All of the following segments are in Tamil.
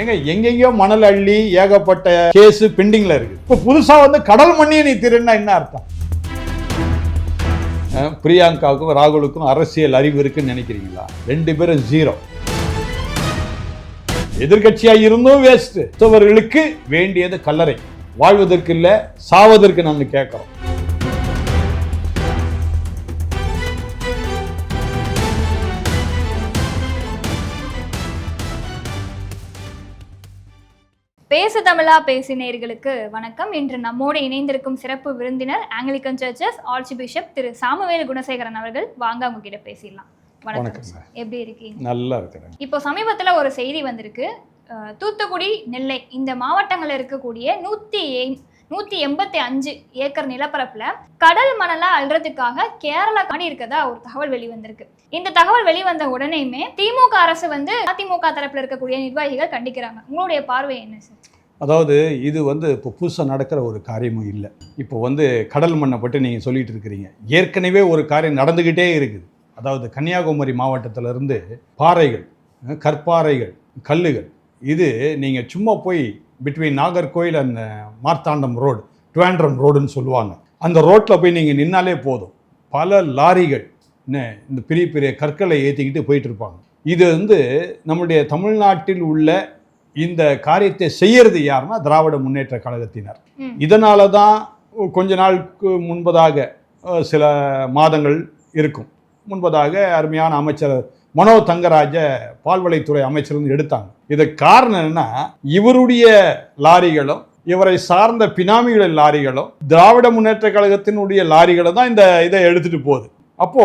ஏங்க எங்கெங்கயோ மணல் அள்ளி ஏகப்பட்ட கேஸ் பெண்டிங்ல இருக்கு. இப்போ புதுசா வந்து கடல் மண்ணியை நீ திருன்னா என்ன அர்த்தம்? பிரியாங்காவுக்கும் பிரியங்காவுக்கும் ராகுலுக்கும் அரசியல் அறிவு இருக்குன்னு நினைக்கிறீங்களா? ரெண்டு பேரும் ஜீரோ எதிர்கட்சியா இருந்தும் வேஸ்ட் அவர்களுக்கு வேண்டியது கல்லறை. வாழ்வதற்கு இல்ல சாவதற்கு நாங்க கேட்கிறோம். பேசு தமிழா பேசினேர்களுக்கு வணக்கம். இன்று நம்மோடு இணைந்திருக்கும் சிறப்பு விருந்தினர் Anglican churches archbishop Thiru Samuel Gunasekaran அவர்கள். வாங்க அவங்க கிட்ட பேசிடலாம். வணக்கம். எப்படி இருக்கீங்க? நல்லா இருக்கிறேன். இப்போ சமீபத்துல ஒரு செய்தி வந்திருக்கு. தூத்துக்குடி நெல்லை இந்த மாவட்டங்கள்ல இருக்கக்கூடிய நூத்தி எ- நூத்தி எண்பத்தி அஞ்சு ஏக்கர் நிலப்பரப்புல கடல் மணலா அள்ளுறதுக்காக கேரளா காணி இருக்கதா ஒரு தகவல் வெளிவந்திருக்கு. இந்த தகவல் வெளிவந்த உடனேயுமே திமுக அரசு வந்து அதிமுக தரப்பில் இருக்கக்கூடிய நிர்வாகிகள் கண்டிக்கிறாங்க. உங்களுடைய பார்வை என்ன சார் அதாவது இது வந்து இப்போ புதுசாக நடக்கிற ஒரு காரியமும் இல்லை. இப்போ வந்து கடல் மண்ணை பற்றி நீங்கள் சொல்லிட்டு இருக்கிறீங்க. ஏற்கனவே ஒரு காரியம் நடந்துக்கிட்டே இருக்குது. அதாவது கன்னியாகுமரி மாவட்டத்திலிருந்து பாறைகள் கற்பாறைகள் கல்லுகள் இது நீங்கள் சும்மா போய் between Nagercoil and Marthandam road Trivandrum ரோடுன்னு சொல்லுவாங்க. அந்த ரோட்டில் போய் நீங்கள் நின்னாலே போதும். பல லாரிகள் என்ன இந்த பெரிய பெரிய கற்களை ஏற்றிக்கிட்டு போயிட்டு இருப்பாங்க இது வந்து நம்முடைய தமிழ்நாட்டில் உள்ள இந்த காரியத்தை செய்யறது யாருன்னா திராவிட முன்னேற்ற கழகத்தினர். இதனால தான் கொஞ்ச நாளுக்கு முன்பதாக சில மாதங்கள் இருக்கும். முன்பதாக அருமையான அமைச்சர் மனோ தங்கராஜ பால்வளைத்துறை அமைச்சர் எடுத்தாங்க. இதுக்கு காரணம் என்னன்னா இவருடைய லாரிகளும் இவரை சார்ந்த பினாமிகளின் லாரிகளும் திராவிட முன்னேற்ற கழகத்தினுடைய லாரிகளும் தான் இந்த இதை எடுத்துட்டு போகுது. அப்போ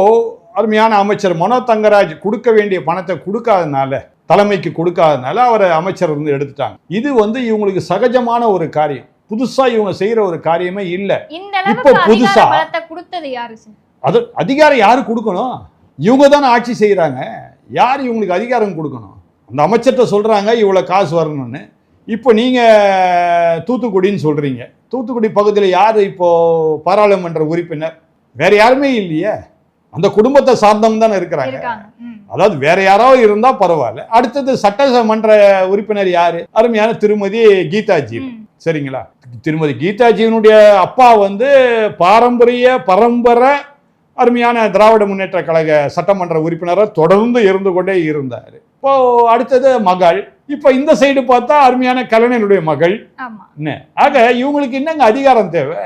அருமையான அமைச்சர் மனோ தங்கராஜ் கொடுக்க வேண்டிய பணத்தை கொடுக்காதனால தலைமைக்கு கொடுக்காதனால அவரை அமைச்சர் இருந்து எடுத்துட்டாங்க. இது வந்து இவங்களுக்கு சகஜமான ஒரு காரியம். புதுசா இவங்க செய்யற ஒரு காரியமே இல்ல. இப்போ புதுசா- அது அதிகாரம் யாரு கொடுக்கணும்? இவங்க தானே ஆட்சி செய்கிறாங்க யார் இவங்களுக்கு அதிகாரம் கொடுக்கணும்? அந்த அமைச்சர்கிட்ட சொல்கிறாங்க இவ்வளோ காசு வரணும்னு. இப்போ நீங்கள் தூத்துக்குடின்னு சொல்கிறீங்க தூத்துக்குடி பகுதியில் யார் இப்போது பாராளுமன்ற உறுப்பினர்? வேற யாருமே இல்லையே. அந்த குடும்பத்தை சார்ந்தவங்க தானே இருக்கிறாங்க. அதாவது வேற யாரோ இருந்தா பரவாயில்ல. அடுத்தது சட்டமன்ற உறுப்பினர் யாரு? அருமையான திருமதி கீதாஜி. சரிங்களா? திருமதி கீதாஜியினுடைய அப்பா வந்து பாரம்பரிய பரம்பரை அருமையான திராவிட முன்னேற்ற கழக சட்டமன்ற உறுப்பினராக தொடர்ந்து இருந்து கொண்டே இருந்தார். இப்போ அடுத்தது மகள். இப்போ இந்த சைடு பார்த்தா அருமையான கலைஞருடைய மகள். என்ன? ஆக இவங்களுக்கு என்னங்க அதிகாரம் தேவை?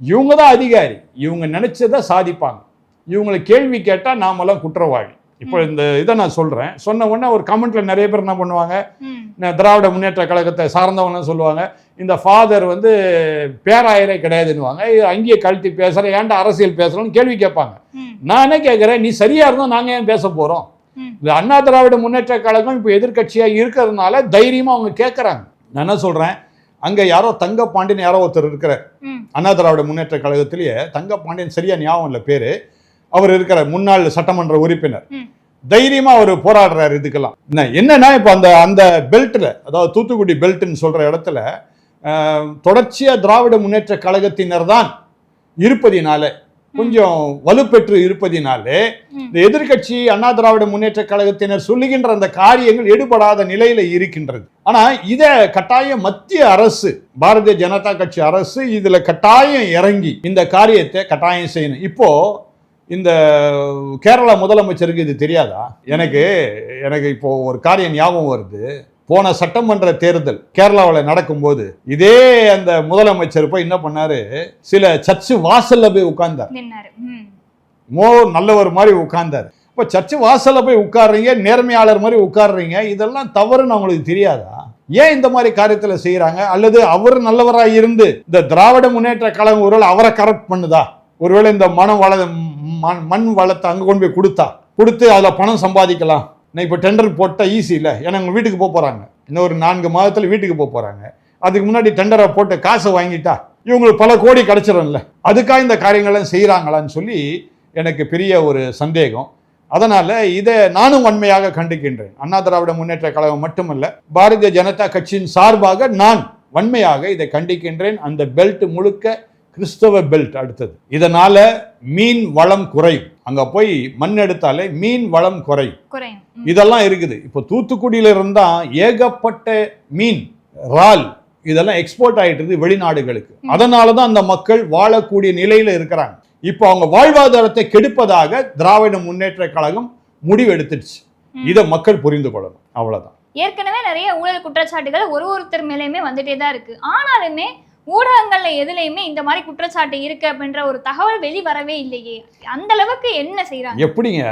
இவங்க தான் அதிகாரி. இவங்க நினைச்சதை சாதிப்பாங்க. இவங்களை கேள்வி கேட்டால் நாமெல்லாம் குற்றவாளி. இப்போ இந்த இதை நான் சொல்கிறேன் சொன்ன உடனே ஒரு கமெண்ட்ல நிறைய பேர் என்ன பண்ணுவாங்க? திராவிட முன்னேற்ற கழகத்தை சார்ந்தவங்க சொல்லுவாங்க இந்த ஃபாதர் வந்து பேராயரே கிடையாதுன்னுவாங்க. அங்கேயே கழட்டி பேசுகிறேன் ஏன்டா அரசியல் பேசுகிறோன்னு கேள்வி கேட்பாங்க. நான் என்ன கேட்குறேன்? நீ சரியா இருந்தால் நாங்கள் ஏன் பேச போகிறோம். இந்த அண்ணா திராவிட முன்னேற்ற கழகம் இப்போ எதிர்க்கட்சியாக இருக்கிறதுனால தைரியமாக அவங்க கேட்குறாங்க நான் என்ன சொல்கிறேன் அங்கே யாரோ தங்க பாண்டியன் யாரோ ஒருத்தர் இருக்கிறார். அண்ணா திராவிட முன்னேற்ற கழகத்திலேயே தங்க பாண்டியன் சரியா ஞாபகம் இல்லை பேர். அவர் இருக்கிற முன்னாள் சட்டமன்ற உறுப்பினர். தைரியமா அவர் போராடுறாரு இதுக்கெல்லாம். என்ன என்னன்னா இப்போ அந்த அந்த பெல்ட்டில் அதாவது தூத்துக்குடி பெல்ட்னு சொல்ற இடத்துல தொடர்ச்சியா திராவிட முன்னேற்ற கழகத்தினர் தான் இருப்பதினால கொஞ்சம் வலுப்பெற்று இருப்பதினாலே. இந்த எதிர்க்கட்சி அண்ணா திராவிட முன்னேற்ற கழகத்தினர் சொல்லுகின்ற அந்த காரியங்கள் எடுபடாத நிலையில இருக்கின்றது. ஆனா இத கட்டாயம் மத்திய அரசு பாரதிய ஜனதா கட்சி அரசு இதுல கட்டாயம் இறங்கி இந்த காரியத்தை கட்டாயம் செய்யணும். இப்போ இந்த கேரளா முதலமைச்சருக்கு இது தெரியாதா? எனக்கு எனக்கு இப்போ ஒரு காரியம் ஞாபகம் வருது. போன சட்டமன்ற தேர்தல் கேரளாவில் நடக்கும்போது இதே அந்த முதலமைச்சர் போய் என்ன பண்ணாரு? சில சர்ச்சு வாசல்ல போய் உட்கார்ந்தார். ம். நல்லவர் மாதிரி உட்கார்ந்தார். இப்போ சர்ச்சு வாசல்ல போய் உட்கார்றீங்க நேர்மையாளர் மாதிரி உட்கார்றீங்க இதெல்லாம் தவறுன்னு அவங்களுக்கு தெரியாதா? ஏன் இந்த மாதிரி காரியத்துல செய்யறாங்க அல்லது அவர் நல்லவரா இருந்து இந்த திராவிட முன்னேற்ற கழகம் ஒருவேளை அவரை கரெக்ட் பண்ணுதா? ஒருவேளை இந்த மனம் வள மண் மண் வளத்தை அங்கே கொண்டு போய் கொடுத்தா கொடுத்து அதில் பணம் சம்பாதிக்கலாம். நான் இப்போ டெண்டர் போட்டால் ஈஸி இல்லை. ஏன்னா அவங்க வீட்டுக்கு போக போகிறாங்க இன்னும் ஒரு நான்கு மாதத்தில் வீட்டுக்கு போக போகிறாங்க அதுக்கு முன்னாடி டெண்டரை போட்டு காசை வாங்கிட்டா இவங்களுக்கு பல கோடி கிடச்சிடும்ல அதுக்காக இந்த காரியங்கள்லாம் செய்கிறாங்களான்னு சொல்லி எனக்கு பெரிய ஒரு சந்தேகம். அதனால் இதை நானும் வன்மையாக கண்டிக்கின்றேன். அண்ணா திராவிட முன்னேற்ற கழகம் மட்டுமல்ல பாரதிய ஜனதா கட்சியின் சார்பாக நான் வன்மையாக இதை கண்டிக்கின்றேன். அந்த பெல்ட் முழுக்க கிறிஸ்தவ பெல்ட் அடுத்தது. இதனால மீன் வளம் குறையும். அங்க போய் மண் எடுத்தாலே மீன் வளம் குறையும். இதெல்லாம் இருக்குது. இப்போ தூத்துக்குடியில இருந்தா ஏகப்பட்ட மீன் இறால் இதெல்லாம் எக்ஸ்போர்ட் ஆயிட்டு வெளிநாடுகளுக்கு. அதனால தான் அந்த மக்கள் வாழக்கூடிய நிலையில இருக்கிறாங்க. இப்போ அவங்க வாழ்வாதாரத்தை கெடுப்பதாக திராவிட முன்னேற்ற கழகம் முடிவு எடுத்துடுச்சு. இதை மக்கள் புரிந்து கொள்ளணும். அவ்வளவுதான். ஏற்கனவே நிறைய ஊழல் குற்றச்சாட்டுகள் ஒரு ஒருத்தர் மேலேயுமே வந்துட்டே தான் இருக்கு. ஆனாலுமே ஊடகங்கள்ல எதுலையுமே இந்த மாதிரி குற்றச்சாட்டு இருக்கு அப்படின்ற ஒரு தகவல் வெளி வரவே இல்லையே. அந்த அளவுக்கு என்ன செய்றாங்க? எப்படிங்க?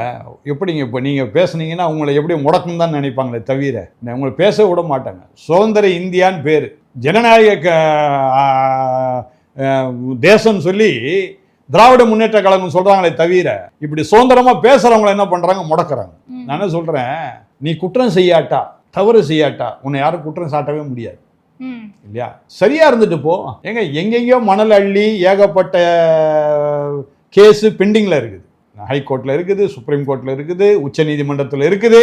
எப்படிங்க இப்போ நீங்கள் பேசுனீங்கன்னா உங்களை எப்படி முடக்கும் தான் நினைப்பாங்களே தவிர உங்களை பேச விட மாட்டாங்க. சுதந்திர இந்தியான்னு பேர். ஜனநாயக தேசம் சொல்லி திராவிட முன்னேற்ற கழகம் சொல்றாங்களே தவிர இப்படி சுதந்திரமா பேசுறவங்களை என்ன பண்றாங்க? முடக்குறாங்க. நான் என்ன சொல்றேன்? நீ குற்றம் செய்யாட்டா? தவறு செய்யாட்டா? உன்னை யாரும் குற்றம் சாட்டவே முடியாது. இல்லையா? சரியா இருந்துட்டு போ. ஏங்க எங்கெங்கேயோ மணல் அள்ளி ஏகப்பட்ட கேஸு பெண்டிங்ல இருக்குது. ஹைகோர்ட்ல இருக்குது சுப்ரீம் கோர்ட்ல இருக்குது உச்ச நீதிமன்றத்தில் இருக்குது.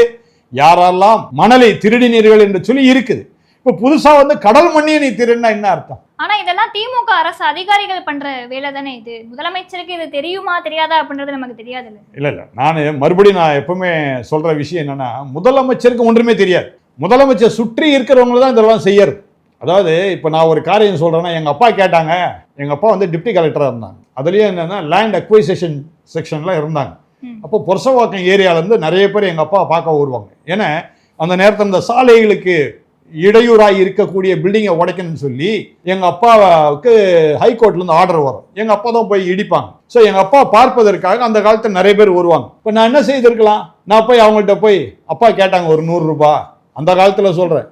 யாரெல்லாம் மணலை திருடினீர்கள் என்று சொல்லி இருக்குது. இப்போ புதுசா வந்து கடல் மண்ணியை நீ திருடினா என்ன அர்த்தம்? ஆனா இதெல்லாம் திமுக அரசு அதிகாரிகள் பண்ற வேலை தானே இது? முதலமைச்சருக்கு இது தெரியுமா தெரியாதா அப்படின்றது நமக்கு தெரியாதுல்ல இல்லை? இல்லை நான் மறுபடியும் நான் எப்பவுமே சொல்ற விஷயம் என்னன்னா முதலமைச்சருக்கு ஒன்றுமே தெரியாது. முதலமைச்சர் சுற்றி இருக்கிறவங்க தான் இதெல்லாம் செய்யறது. அதாவது இப்போ நான் ஒரு காரியம் சொல்றேன்னா எங்க அப்பா கேட்டாங்க எங்க அப்பா வந்து டிப்டி கலெக்டராக இருந்தாங்க. அதுலயும் என்னன்னா லேண்ட் அக்வைசேஷன் செக்ஷன்ல இருந்தாங்க. அப்போ புரசவாக்கம் ஏரியால இருந்து நிறைய பேர் எங்க அப்பா பார்க்க வருவாங்க. ஏன்னா அந்த நேரத்தில் இந்த சாலைகளுக்கு இடையூறாக இருக்கக்கூடிய பில்டிங்கை உடைக்கணும்னு சொல்லி எங்க அப்பாவுக்கு ஹைகோர்ட்ல இருந்து ஆர்டர் வரும். எங்க அப்பா தான் போய் இடிப்பாங்க. ஸோ எங்க அப்பா பார்ப்பதற்காக அந்த காலத்தில் நிறைய பேர் வருவாங்க. இப்போ நான் என்ன செய்திருக்கலாம்? நான் போய் அவங்கள்ட்ட போய் அப்பா கேட்டாங்க ஒரு நூறு ரூபாய். அந்த காலத்துல சொல்றேன்.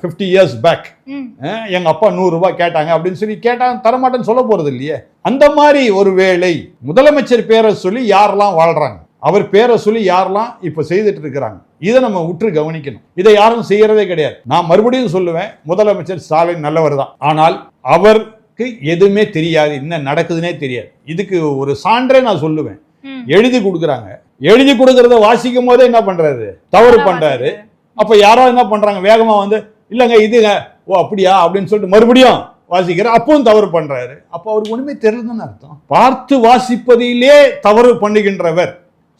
ஃபிஃப்டி இயர்ஸ் பேக் ம். எங்க அப்பா நூறு ரூபாய் கேட்டாங்க அப்படின்னு சொல்லி கேட்டாங்க தரமாட்டேன்னு சொல்ல போறது இல்லையே. அந்த மாதிரி ஒரு வேளை முதலமைச்சர் பேரை சொல்லி யாரெல்லாம் வாழ்றாங்க? அவர் பேரை சொல்லி யாரெல்லாம் இப்ப செய்துட்டு இருக்கிறாங்க? இதை நம்ம உற்று கவனிக்கணும். இதை யாரும் செய்யறதே கிடையாது. நான் மறுபடியும் சொல்லுவேன் முதலமைச்சர் ஸ்டாலின் நல்லவர் தான். ஆனால் அவருக்கு எதுவுமே தெரியாது. என்ன நடக்குதுன்னே தெரியாது. இதுக்கு ஒரு சான்றே நான் சொல்லுவேன். எழுதி கொடுக்குறாங்க. எழுதி கொடுக்கறத வாசிக்கும் போதே என்ன பண்றாரு? தவறு பண்றாரு. அப்போ யாரோ என்ன பண்ணுறாங்க வேகமாக வந்து இல்லைங்க இதுங்க. ஓ அப்படியா? அப்படின்னு சொல்லிட்டு மறுபடியும் வாசிக்கிறார் அப்பவும் தவறு பண்ணுறாரு அப்போ அவருக்கு ஒன்றுமே தெரியலன்னு அர்த்தம். பார்த்து வாசிப்பதிலே தவறு பண்ணுகின்றவர்.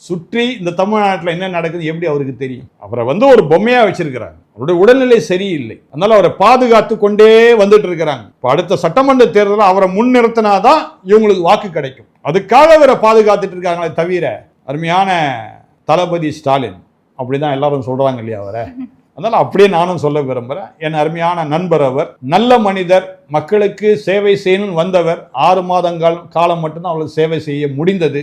சுற்றி இந்த தமிழ்நாட்டில் என்ன நடக்குது எப்படி அவருக்கு தெரியும்? அவரை வந்து ஒரு பொம்மையா வச்சிருக்கிறாங்க. அவருடைய உடல்நிலை சரியில்லை. அதனால அவரை பாதுகாத்து கொண்டே வந்துட்டு இருக்கிறாங்க. இப்போ அடுத்த சட்டமன்ற தேர்தலில் அவரை முன்னிறுத்தினாதான் இவங்களுக்கு வாக்கு கிடைக்கும். அதுக்காக அவரை பாதுகாத்துட்டு இருக்காங்களே தவிர அருமையான தளபதி ஸ்டாலின் அப்படிதான் எல்லாரும் சொல்கிறாங்க இல்லையா அவரை? அதனால் அப்படியே நானும் சொல்ல விரும்புகிறேன் என் அருமையான நண்பர் அவர் நல்ல மனிதர் மக்களுக்கு சேவை செய்யணும்னு வந்தவர். ஆறு மாதங்கள் காலம் மட்டும்தான் அவளுக்கு சேவை செய்ய முடிந்தது.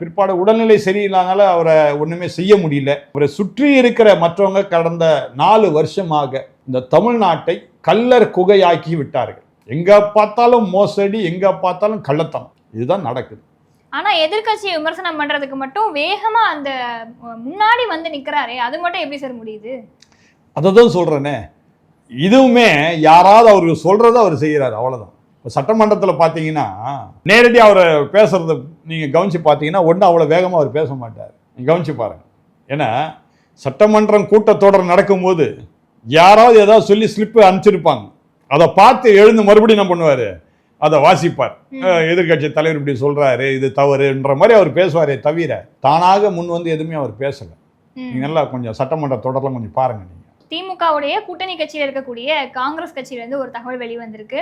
பிற்பாடு உடல்நிலை சரியில்லாதனால அவரை ஒன்றுமே செய்ய முடியல. அவரை சுற்றி இருக்கிற மற்றவங்க கடந்த நாலு வருஷமாக இந்த தமிழ்நாட்டை கல்லர் குகையாக்கி விட்டார்கள். எங்கே பார்த்தாலும் மோசடி எங்கே பார்த்தாலும் கள்ளத்தனம். இதுதான் நடக்குது. ஆனால் எதிர்க்கட்சியை விமர்சனம் பண்ணுறதுக்கு மட்டும் வேகமாக அந்த முன்னாடி வந்து நிற்கிறாரே அது மட்டும் எப்படி சார் முடியுது? அதை தான் சொல்கிறேனே இதுவுமே யாராவது அவர் சொல்கிறத அவர் செய்கிறார் அவ்வளோதான் இப்போ சட்டமன்றத்தில் பார்த்தீங்கன்னா நேரடியாக அவரை பேசுகிறத நீங்கள் கவனித்து பார்த்தீங்கன்னா ஒன்றும் அவ்வளோ வேகமாக அவர் பேச மாட்டார். நீங்கள் கவனித்து பாருங்கள் ஏன்னா சட்டமன்றம் கூட்டத்தொடர் நடக்கும்போது யாராவது ஏதாவது சொல்லி ஸ்லிப்பு அனுப்பிச்சிருப்பாங்க. அதை பார்த்து எழுந்து மறுபடியும் என்ன பண்ணுவார்? அதை வாசிப்பார். அஹ் எதிர்க்கட்சி தலைவர் இப்படி சொல்கிறாரு இது தவறுன்ற மாதிரி அவர் பேசுவாரே தவிர தானாக முன் வந்து எதுவுமே அவர் பேசலை. ம். நீங்கள் நல்லா கொஞ்சம் சட்டமன்ற தொடர்லாம் கொஞ்சம் பாருங்கள் நீங்கள் திமுகவுடைய கூட்டணி கட்சியில் இருக்கக்கூடிய காங்கிரஸ் கட்சியிலேருந்து ஒரு தகவல் வெளிவந்திருக்கு.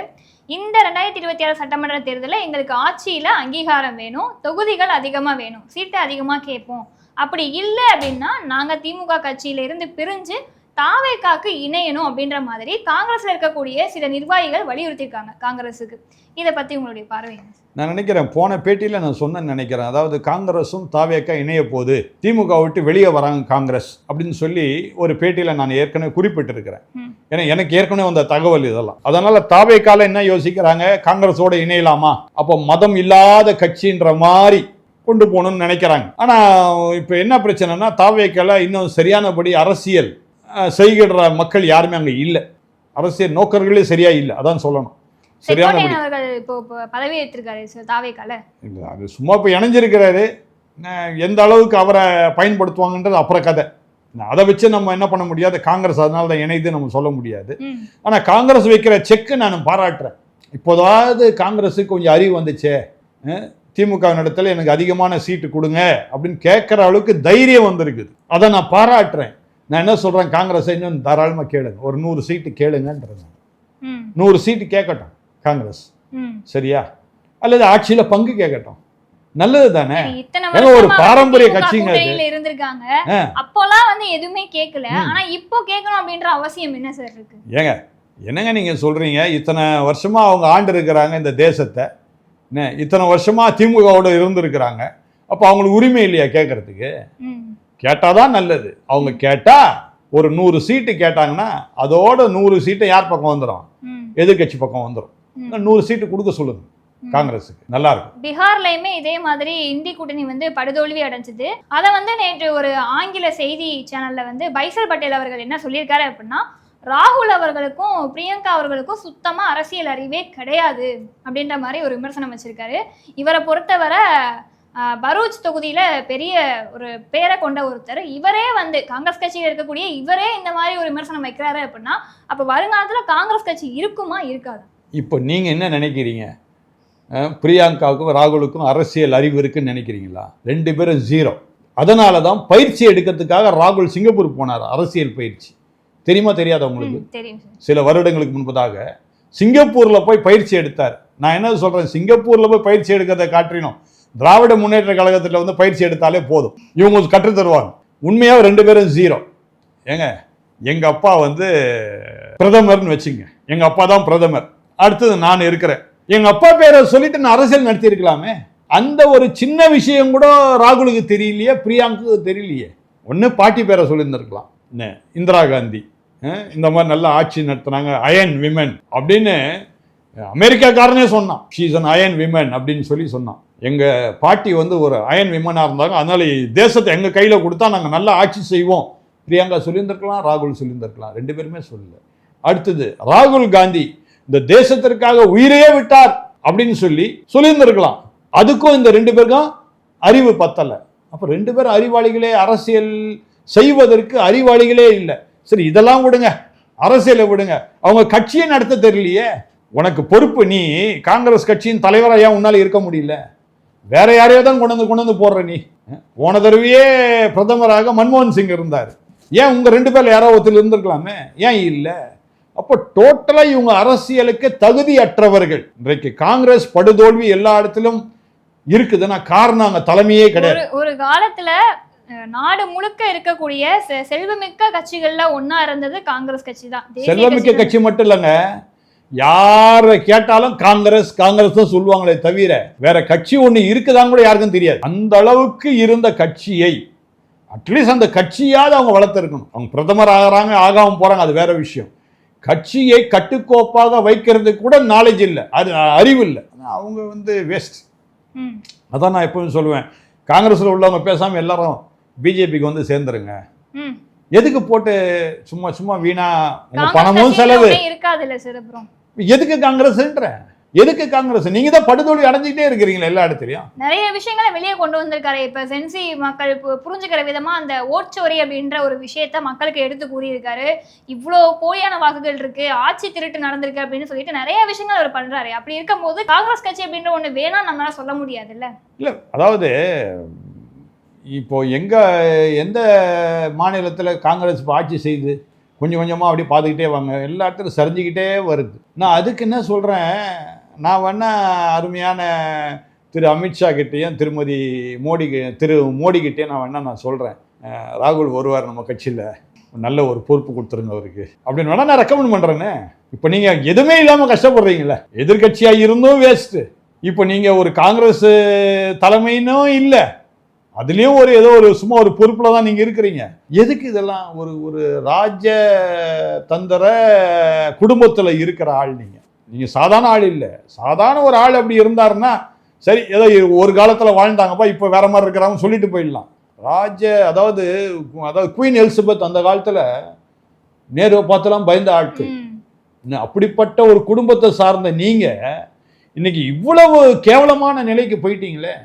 இந்த ரெண்டாயிரத்தி இருபத்தி ஆறு சட்டமன்ற தேர்தலில் எங்களுக்கு ஆட்சியில் அங்கீகாரம் வேணும் தொகுதிகள் அதிகமாக வேணும் சீட்டு அதிகமாக கேட்போம். அப்படி இல்லை அப்படின்னா நாங்கள் திமுக கட்சியில இருந்து பிரிஞ்சு தாவேக்காக்கு இணையணும் அப்படின்ற மாதிரி காங்கிரஸ்ல இருக்கக்கூடிய சில நிர்வாகிகள் வலியுறுத்தியிருக்காங்க காங்கிரஸுக்கு. இதை பத்தி உங்களுடைய பார்வை? நான் நினைக்கிறேன் போன பேட்டியில் நான் சொன்னேன்னு நினைக்கிறேன். அதாவது காங்கிரஸும் தாவேக்கா இணைய போகுது திமுக விட்டு வெளியே வராங்க காங்கிரஸ் அப்படின்னு சொல்லி ஒரு பேட்டியில் நான் ஏற்கனவே குறிப்பிட்டிருக்கிறேன். ஏன்னா எனக்கு ஏற்கனவே வந்த தகவல் இதெல்லாம். அதனால தாவேக்கால என்ன யோசிக்கிறாங்க? காங்கிரஸோட இணையலாமா? அப்போ மதம் இல்லாத கட்சின்ற மாதிரி கொண்டு போகணும்னு நினைக்கிறாங்க. ஆனால் இப்போ என்ன பிரச்சனைனா தாவேக்கால இன்னும் சரியானபடி அரசியல் அஹ், செய்கின்ற மக்கள் யாருமே அங்கே இல்லை. அரசியல் நோக்கர்களே சரியா இல்லை. அதான் சொல்லணும். இப்போ பதவி ஏற்றிருக்காரு அது சும்மா இப்போ இணைஞ்சிருக்கிறாரு. எந்த அளவுக்கு அவரை பயன்படுத்துவாங்கன்றது அப்புறம் கதை. அதை வச்சு நம்ம என்ன பண்ண முடியாது? காங்கிரஸ் அதனால தான் இணைது நம்ம சொல்ல முடியாது. ஆனால் காங்கிரஸ் வைக்கிற செக்கு நான் பாராட்டுறேன். இப்போதாவது காங்கிரஸுக்கு கொஞ்சம் அறிவு வந்துச்சே. திமுக இடத்துல எனக்கு அதிகமான சீட்டு கொடுங்க அப்படின்னு கேட்குற அளவுக்கு தைரியம் வந்திருக்குது. அதை நான் பாராட்டுறேன். நான் என்ன சொல்கிறேன் காங்கிரஸை இன்னும் தாராளமாக கேளுங்க. ஒரு நூறு சீட்டு கேளுங்கன்றது நூறு சீட்டு கேட்கட்டும் காங்கிரஸ். சரியா? அல்லது ஆட்சியில் பங்கு கேட்கட்டும். நல்லது தானே? ஒரு வருஷமா பாரம்பரிய கட்சிங்க இருந்திருக்காங்க. அப்போலாம் வந்து எதுவுமே கேட்கல. ஆனா இப்போ கேட்கணும் அப்படின்ற அவசியம் என்ன சார் இருக்கு? ஏங்க என்னங்க நீங்கள் சொல்கிறீங்க இத்தனை வருஷமாக அவங்க ஆண்டு இருக்கிறாங்க இந்த தேசத்தை. இத்தனை வருஷமாக திமுகவோட இருந்திருக்கிறாங்க. அப்போ அவங்களுக்கு உரிமை இல்லையா கேட்கறதுக்கு? கேட்டாதான் நல்லது. அவங்க கேட்டால் ஒரு நூறு சீட்டு கேட்டாங்கன்னா அதோட நூறு சீட்டு யார் பக்கம் வந்துடும் ம். எதிர்க்கட்சி பக்கம் வந்துடும். நூறு சீட்டு கொடுக்க சொல்லுங்க. காங்கிரஸுக்கு. நல்லா இருக்கும். பீகார்லயுமே இதே மாதிரி இந்தி கூட்டணி வந்து படுதோல்வி அடைஞ்சது. அதை வந்து நேற்று ஒரு ஆங்கில செய்தி சேனல்ல வந்து பைசல் பட்டேல் அவர்கள் என்ன சொல்லியிருக்காரு அப்படின்னா ராகுல் அவர்களுக்கும் பிரியங்கா அவர்களுக்கும் சுத்தமா அரசியல் அறிவே கிடையாது அப்படின்ற மாதிரி ஒரு விமர்சனம் வச்சிருக்காரு. இவரை பொறுத்தவரை பரூச் தொகுதியில பெரிய ஒரு பேரை கொண்ட ஒருத்தர். இவரே வந்து காங்கிரஸ் கட்சியில் இருக்கக்கூடிய இவரே இந்த மாதிரி ஒரு விமர்சனம் வைக்கிறாரு அப்படின்னா அப்ப வருங்காலத்துல காங்கிரஸ் கட்சி இருக்குமா இருக்காது? இப்போ நீங்கள் என்ன நினைக்கிறீங்க? பிரியங்காவுக்கும் ராகுலுக்கும் அரசியல் அறிவு இருக்குன்னு நினைக்கிறீங்களா? ரெண்டு பேரும் ஜீரோ அதனால தான் பயிற்சி எடுக்கிறதுக்காக ராகுல் சிங்கப்பூர் போனார் அரசியல் பயிற்சி. தெரியுமா தெரியாதா உங்களுக்கு? சில வருடங்களுக்கு முன்பதாக சிங்கப்பூரில் போய் பயிற்சி எடுத்தார். நான் என்ன சொல்கிறேன் சிங்கப்பூரில் போய் பயிற்சி எடுக்கிறத காட்டினோம் திராவிட முன்னேற்ற கழகத்தில் வந்து பயிற்சி எடுத்தாலே போதும். இவங்க கற்றுத் தருவாங்க. உண்மையாக ரெண்டு பேரும் ஜீரோ ஏங்க எங்கள் அப்பா வந்து பிரதமர்னு வச்சுங்க. எங்கள் அப்பா தான் பிரதமர். அடுத்தது நான் இருக்கிறேன். எங்கள் அப்பா பேரை சொல்லிட்டு நான் அரசியல் நடத்தியிருக்கலாமே அந்த ஒரு சின்ன விஷயம் கூட ராகுலுக்கு தெரியலையே பிரியாங்க்கு தெரியலையே? ஒன்று பாட்டி பேரை சொல்லியிருந்திருக்கலாம். என்ன இந்திரா காந்தி. இந்த மாதிரி நல்லா ஆட்சி நடத்துனாங்க அயன் விமன் அப்படின்னு அமெரிக்காக்காரனே சொன்னான். ஷீஸ் அன் அயன் விமன் அப்படின்னு சொல்லி சொன்னான். எங்கள் பாட்டி வந்து ஒரு அயன் விமனாக இருந்தாங்க. அதனால தேசத்தை எங்கள் கையில் கொடுத்தா நாங்கள் நல்லா ஆட்சி செய்வோம். பிரியங்கா சொல்லியிருந்திருக்கலாம் ராகுல் சொல்லியிருந்திருக்கலாம். ரெண்டு பேருமே சொல்லல. அடுத்தது ராகுல் காந்தி இந்த தேசத்திற்காக உயிரையே விட்டார் அப்படின்னு சொல்லி சொல்லியிருந்திருக்கலாம். அதுக்கும் இந்த ரெண்டு பேருக்கும் அறிவு பத்தலை. அப்போ ரெண்டு பேரும் அறிவாளிகளே அரசியல் செய்வதற்கு அறிவாளிகளே இல்லை. சரி இதெல்லாம் விடுங்க. அரசியலை விடுங்க. அவங்க கட்சியை நடத்த தெரியலையே. உனக்கு பொறுப்பு நீ காங்கிரஸ் கட்சியின் தலைவராக ஏன் உன்னால் இருக்க முடியல? வேற யாரையோ தான் கொண்டு வந்து கொண்டு வந்து போடுற நீ. போன தடவையே பிரதமராக மன்மோகன் சிங் இருந்தார். ஏன் உங்க ரெண்டு பேர்ல யாரோ ஒருத்தர் இருந்திருக்கலாமே? ஏன் இல்லை? அப்போ டோட்டலா இவங்க அரசியலுக்கு தகுதியற்றவர்கள். இன்றைக்கு காங்கிரஸ் படுதோல்வி எல்லா இடத்திலும் இருக்குதுன்னா காரணம் அங்க தலைமையே கிடையாது. ஒரு காலத்துல நாடு முழுக்க இருக்கக்கூடிய செல்வமிக்க கட்சிகள்ல ஒண்ணா இருந்தது காங்கிரஸ் கட்சி தான். செல்வமிக்க கட்சி மட்டும் இல்லைங்க. யாரை கேட்டாலும் காங்கிரஸ் காங்கிரஸ் தான் சொல்லுவாங்களே தவிர வேற கட்சி ஒண்ணு இருக்குதான்னு கூட யாருக்கும் தெரியாது. அந்த அளவுக்கு இருந்த கட்சியை அட்லீஸ்ட் அந்த கட்சியாவது அவங்க வளர்த்துருக்கணும். அவங்க பிரதமர் ஆகிறாங்க ஆகாம போறாங்க அது வேற விஷயம். கட்சியை கட்டுக்கோப்பாக வைக்கிறதுக்கு கூட நாலேஜ் இல்லை அது அறிவு இல்லை. அவங்க வந்து வேஸ்ட் அதான் நான் எப்பவும் சொல்லுவேன். காங்கிரஸில் உள்ளவங்க பேசாமல் எல்லாரும் பிஜேபிக்கு வந்து சேர்ந்துருங்க. எதுக்கு போட்டு சும்மா சும்மா வீணா உங்க பணமும் செலவு? ஒண்ணே இருக்காதுல்ல சார் அப்புறம் எதுக்கு காங்கிரஸ்ன்ற? எதுக்கு காங்கிரஸ்? நீங்க தான் படுதோல்வி அடைஞ்சிக்கிட்டே இருக்கிறீங்களா எல்லா இடத்துலயும். நிறைய விஷயங்களை வெளியே கொண்டு வந்திருக்காரு. இப்ப சென்சி மக்கள் புரிஞ்சுக்கிற விதமா அந்த ஓட்சோரி அப்படின்ற ஒரு விஷயத்த மக்களுக்கு எடுத்து கூறியிருக்காரு. இவ்வளோ போலியான வாக்குகள் இருக்கு ஆட்சி திருட்டு நடந்திருக்கு அப்படின்னு சொல்லிட்டு நிறைய விஷயங்கள் அவர் பண்றாரு. அப்படி இருக்கும்போது காங்கிரஸ் கட்சி அப்படின்ற ஒண்ணு வேணா நம்மளால சொல்ல முடியாதுல்ல? இல்ல அதாவது இப்போ எங்கே எந்த மாநிலத்தில் காங்கிரஸ் இப்போ ஆட்சி செய்யுது கொஞ்சம் கொஞ்சமாக அப்படியே பார்த்துக்கிட்டே வாங்க. எல்லா இடத்துலையும் சரிஞ்சுக்கிட்டே வருது. நான் அதுக்கு என்ன சொல்கிறேன் நான் வேணா அருமையான திரு அமித்ஷா கிட்டேயும் திருமதி மோடி திரு மோடி கிட்டேயும் நான் வேணா நான் சொல்கிறேன் ராகுல் வருவார் நம்ம கட்சியில். நல்ல ஒரு பொறுப்பு கொடுத்துருங்க அவருக்கு. அப்படின்னு வேணா நான் ரெக்கமெண்ட் பண்ணுறேன்னு இப்போ நீங்கள் எதுவுமே இல்லாமல் கஷ்டப்படுறீங்களே எதிர்கட்சியாக இருந்தும் வேஸ்ட்டு இப்போ நீங்கள் ஒரு காங்கிரஸ் தலைமையினும் இல்லை. அதுலேயும் ஒரு ஏதோ ஒரு சும்மா ஒரு பொறுப்பில் தான் நீங்கள் இருக்கிறீங்க. எதுக்கு இதெல்லாம் ஒரு ஒரு ராஜ தந்திர குடும்பத்தில் இருக்கிற ஆள் நீங்கள் நீங்கள் சாதாரண ஆள் இல்லை. சாதாரண ஒரு ஆள் அப்படி இருந்தாருன்னா சரி ஏதோ ஒரு காலத்தில் வாழ்ந்தாங்கப்பா இப்போ வேற மாதிரி இருக்கிறாங்க சொல்லிட்டு போயிடலாம். ராஜ அதாவது அதாவது குயின் எலிசபெத் அந்த காலத்தில் நேருவை பார்த்துலாம் பயந்த ஆட்கள். அப்படிப்பட்ட ஒரு குடும்பத்தை சார்ந்த நீங்க இன்னைக்கு இவ்வளவு கேவலமான நிலைக்கு போயிட்டீங்களே.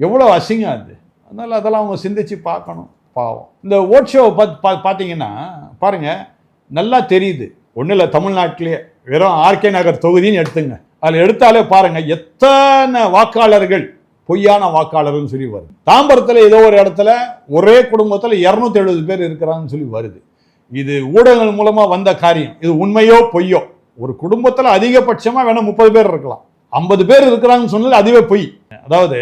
எவ்வளோ அசிங்கம் அது. அதனால் அதெல்லாம் அவங்க சிந்திச்சு பார்க்கணும் பாவம். இந்த ஓட் ஷோவை பார்த்து பா பார்த்தீங்கன்னா பாருங்கள் நல்லா தெரியுது. ஒன்றும் இல்லை தமிழ்நாட்டிலேயே வெறும் ஆர்கே நகர் தொகுதின்னு எடுத்துங்க. அதில் எடுத்தாலே பாருங்க எத்தனை வாக்காளர்கள் பொய்யான வாக்காளர்னு சொல்லி வருது. தாம்பரத்தில் ஏதோ ஒரு இடத்துல ஒரே குடும்பத்தில் இரநூத்தி எழுபது பேர் இருக்கிறாங்கன்னு சொல்லி வருது. இது ஊடகங்கள் மூலமாக வந்த காரியம். இது உண்மையோ பொய்யோ? ஒரு குடும்பத்தில் அதிகபட்சமாக வேணால் முப்பது பேர் இருக்கலாம். ஐம்பது பேர் இருக்கிறாங்கன்னு சொன்னது அதுவே பொய். அதாவது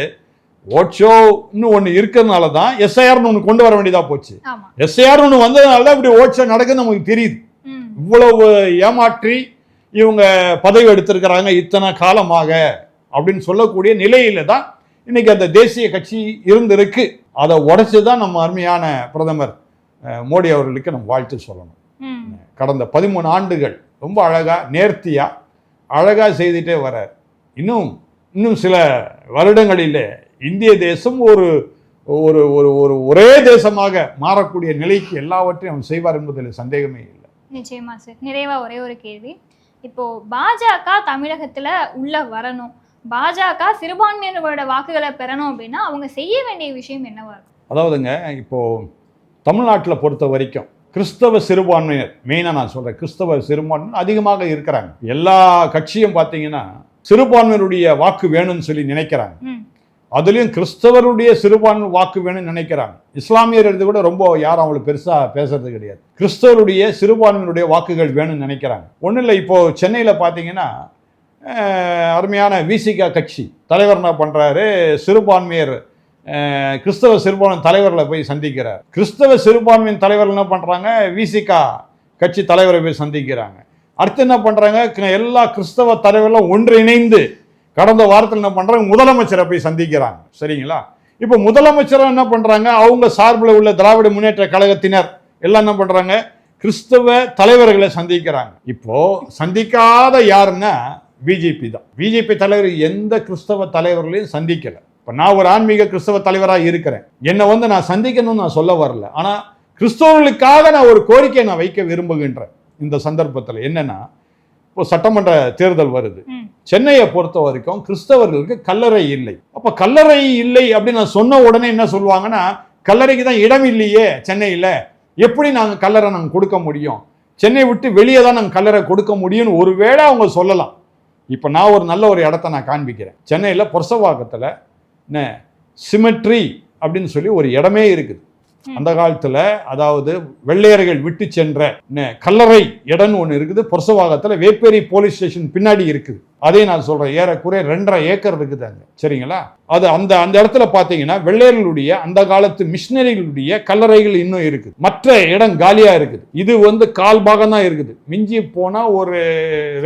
ஓட் ஷோன்னு ஒன்று இருக்கிறதுனால தான் எஸ்ஐஆர்னு ஒன்று கொண்டு வர வேண்டியதா போச்சு. எஸ்ஐஆர்னு ஒன்று வந்ததுனால தான் இப்படி ஓட் ஷோ நடக்குதுன்னு நமக்கு தெரியுது. இவ்வளவு ஏமாற்றி இவங்க பதவி எடுத்திருக்கிறாங்க இத்தனை காலமாக அப்படின்னு சொல்லக்கூடிய நிலையில தான் இன்னைக்கு அந்த தேசிய கட்சி இருந்திருக்கு. அதை உடைச்சு தான் நம்ம அருமையான பிரதமர் மோடி அவர்களுக்கு நம்ம வாழ்த்து சொல்லணும். கடந்த பதிமூணு ஆண்டுகள் ரொம்ப அழகா நேர்த்தியா அழகா செய்துட்டே வரார் இன்னும் இன்னும் சில வருடங்களிலே இந்திய தேசம் ஒரு ஒரு ஒரு ஒரு ஒரே தேசமாக மாறக்கூடிய நிலைக்கு எல்லாவற்றையும் அவர் செய்வார் என்பதில் சந்தேகமே இல்லை. நிச்சயமா சார். நிறைவா ஒரே ஒரு கேள்வி. இப்போ பாஜக தமிழகத்துல உள்ள வரணும். பாஜக சிறுபான்மையினரோட வாக்குகளை பெறணும் அப்படின்னா அவங்க செய்ய வேண்டிய விஷயம் என்னவா இருக்கும்? அதாவதுங்க இப்போ தமிழ்நாட்டில் பொறுத்த வரைக்கும் கிறிஸ்தவ சிறுபான்மையினர் மெயினாக நான் சொல்கிறேன் கிறிஸ்தவ சிறுபான்மையினர் அதிகமாக இருக்கிறாங்க. எல்லா கட்சியும் பார்த்தீங்கன்னா சிறுபான்மையினுடைய வாக்கு வேணும்னு சொல்லி நினைக்கிறாங்க. அதுலேயும் கிறிஸ்தவருடைய சிறுபான்மை வாக்கு வேணும்னு நினைக்கிறாங்க. இஸ்லாமியர் இருந்து கூட ரொம்ப யாரும் அவங்களுக்கு பெருசாக பேசுறது கிடையாது. கிறிஸ்தவருடைய சிறுபான்மையினுடைய வாக்குகள் வேணும்னு நினைக்கிறாங்க. ஒன்றும் இல்லை இப்போது சென்னையில் பார்த்தீங்கன்னா அருமையான விசிகா கட்சி தலைவர் என்ன பண்ணுறாரு சிறுபான்மையர் கிறிஸ்தவ சிறுபான்மை தலைவர்களை போய் சந்திக்கிறார். கிறிஸ்தவ சிறுபான்மையின் தலைவர் என்ன பண்ணுறாங்க விசிகா கட்சி தலைவரை போய் சந்திக்கிறாங்க. அடுத்து என்ன பண்ணுறாங்க எல்லா கிறிஸ்தவ தலைவர்களும் ஒன்றிணைந்து கடந்த வாரத்தில் என்ன பண்ணுறாங்க முதலமைச்சரை போய் சந்திக்கிறாங்க. சரிங்களா? இப்போ முதலமைச்சர் என்ன பண்ணுறாங்க அவங்க சார்பில் உள்ள திராவிட முன்னேற்ற கழகத்தினர் எல்லாம் என்ன பண்ணுறாங்க கிறிஸ்தவ தலைவர்களை சந்திக்கிறாங்க. இப்போது சந்திக்காத யாருன்னா பிஜேபி தான். பிஜேபி தலைவர் எந்த கிறிஸ்தவ தலைவர்களையும் சந்திக்கலை. இப்போ நான் ஒரு ஆன்மீக கிறிஸ்தவ தலைவராக இருக்கிறேன். என்னை வந்து நான் சந்திக்கணும்னு நான் சொல்ல வரல. ஆனால் கிறிஸ்தவர்களுக்காக நான் ஒரு கோரிக்கையை நான் வைக்க விரும்புகின்றேன். இந்த சந்தர்ப்பத்தில் என்னென்னா இப்போ சட்டமன்ற தேர்தல் வருது. சென்னையை பொறுத்த வரைக்கும் கிறிஸ்தவர்களுக்கு கல்லறை இல்லை. அப்ப கல்லறை இல்லை அப்படின்னு நான் சொன்ன உடனே என்ன சொல்லுவாங்கன்னா கல்லறைக்கு தான் இடம் இல்லையே சென்னையில். எப்படி நாங்கள் கல்லறை நாங்கள் கொடுக்க முடியும்? சென்னை விட்டு வெளியே தான் நாங்கள் கல்லறை கொடுக்க முடியும்னு ஒருவேளை அவங்க சொல்லலாம். இப்போ நான் ஒரு நல்ல ஒரு இடத்த நான் காண்பிக்கிறேன். சென்னையில் புரசவாக்கத்தில் என்ன சிமெட்ரி அப்படின்னு சொல்லி ஒரு இடமே இருக்குது. அந்த காலத்தில் அதாவது வெள்ளையர்கள் விட்டு சென்ற கல்லறை இடம்னு ஒன்று இருக்குது. புரசவாகத்துல வேப்பேரி போலீஸ் ஸ்டேஷன் பின்னாடி இருக்குது. அதே நான் சொல்கிறேன் ஏறக்குறைய ரெண்டரை ஏக்கர் இருக்குது அங்கே சரிங்களா? அது அந்த அந்த இடத்துல பார்த்தீங்கன்னா வெள்ளையர்களுடைய அந்த காலத்து மிஷினரிகளுடைய கல்லறைகள் இன்னும் இருக்குது. மற்ற இடம் காலியாக இருக்குது. இது வந்து கால் பாகம் தான் இருக்குது. மிஞ்சி போனால் ஒரு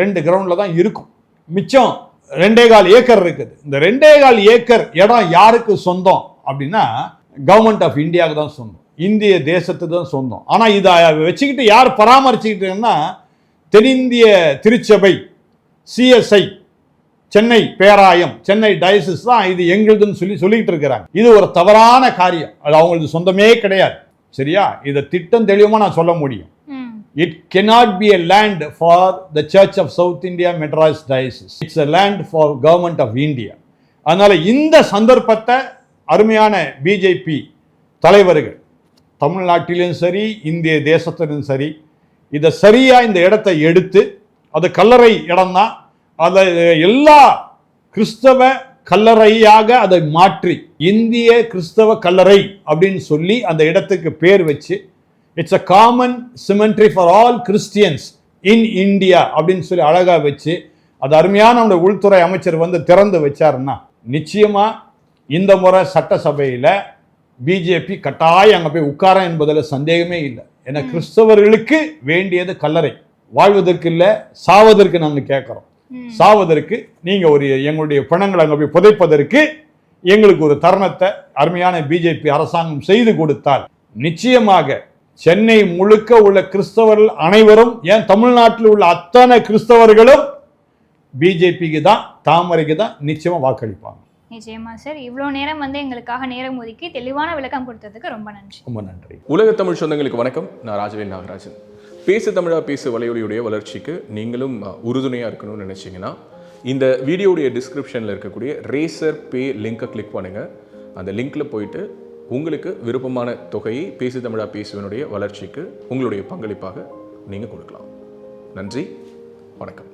ரெண்டு கிரவுண்ட்ல தான் இருக்கும். மிச்சம் ரெண்டே கால் ஏக்கர் இருக்குது. இந்த ரெண்டே கால் ஏக்கர் இடம் யாருக்கு சொந்தம் அப்படின்னா கவர்மெண்ட் ஆஃப் இந்தியாவுக்கு தான் சொந்தம் இந்திய தேசத்துக்கு தான் சொந்தம் ஆனா இதை வச்சுக்கிட்டு யார் பராமரிச்சுக்கிட்டுன்னா தென்னிந்திய திருச்சபை சிஎஸ்ஐ சென்னை பேராயம் சென்னை டயசிஸ் தான் இது எங்களுதுன்னு சொல்லி சொல்லிக்கிட்டு இருக்கிறாங்க. இது ஒரு தவறான காரியம். அது அவங்களுக்கு சொந்தமே கிடையாது. சரியா? இதை திட்டம் தெளிவமா நான் சொல்ல முடியும். It cannot be a land for the church of south india madras diocese. It's a land for government of india. அதனால இந்த சந்தர்ப்பத்தை அருமையான பிஜேபி தலைவர்கள். தமிழ்நாட்டிலும் சரி இந்திய தேசத்திலும் சரி இதை சரியாக இந்த இடத்தை எடுத்து அது கல்லறை இடம்தான் அதை எல்லா கிறிஸ்தவ கல்லறையாக அதை மாற்றி இந்திய கிறிஸ்தவ கல்லறை அப்படின்னு சொல்லி அந்த இடத்துக்கு பேர் வச்சு it's a common cemetery for all Christians in India அப்படின்னு சொல்லி அழகாக வச்சு அது அருமையான நம்முடைய உள்துறை அமைச்சர் வந்து திறந்து வச்சாருன்னா நிச்சயமாக இந்த முறை சட்டசபையில பிஜேபி கட்டாயம் அங்க போய் உட்கார என்பதில் சந்தேகமே இல்லை. ஏன்னா கிறிஸ்தவர்களுக்கு வேண்டியது கல்லறை. வாழ்வதற்கு இல்லை சாவதற்கு நாங்க கேட்குறோம். சாவதற்கு நீங்க ஒரு எங்களுடைய பிணங்களை அங்க போய் புதைப்பதற்கு எங்களுக்கு ஒரு தருணத்தை அருமையான பிஜேபி அரசாங்கம் செய்து கொடுத்தால் நிச்சயமாக சென்னை முழுக்க உள்ள கிறிஸ்தவர்கள் அனைவரும் ஏன் தமிழ்நாட்டில் உள்ள அத்தனை கிறிஸ்தவர்களும் பிஜேபிக்கு தான் தாமரைக்கு தான் நிச்சயமா வாக்களிப்பாங்க. நிச்சயமா சார் இவ்வளோ நேரம் வந்து எங்களுக்காக நேரம் ஒதுக்கி தெளிவான விளக்கம் கொடுத்ததுக்கு ரொம்ப நன்றி. ரொம்ப நன்றி. உலக தமிழ் சொந்தங்களுக்கு வணக்கம். நான் ராஜவேல் நாகராஜன். பேசு தமிழா பேசு வலையொலியுடைய வளர்ச்சிக்கு நீங்களும் உறுதுணையாக இருக்கணும்னு நினச்சிங்கன்னா இந்த வீடியோடைய டிஸ்கிரிப்ஷனில் இருக்கக்கூடிய ரேசர் பே லிங்க்கை கிளிக் பண்ணுங்கள் அந்த லிங்க்கில் போயிட்டு உங்களுக்கு விருப்பமான தொகையை பேசு தமிழா பேசுவனுடைய வளர்ச்சிக்கு உங்களுடைய பங்களிப்பாக நீங்கள் கொடுக்கலாம். நன்றி. வணக்கம்.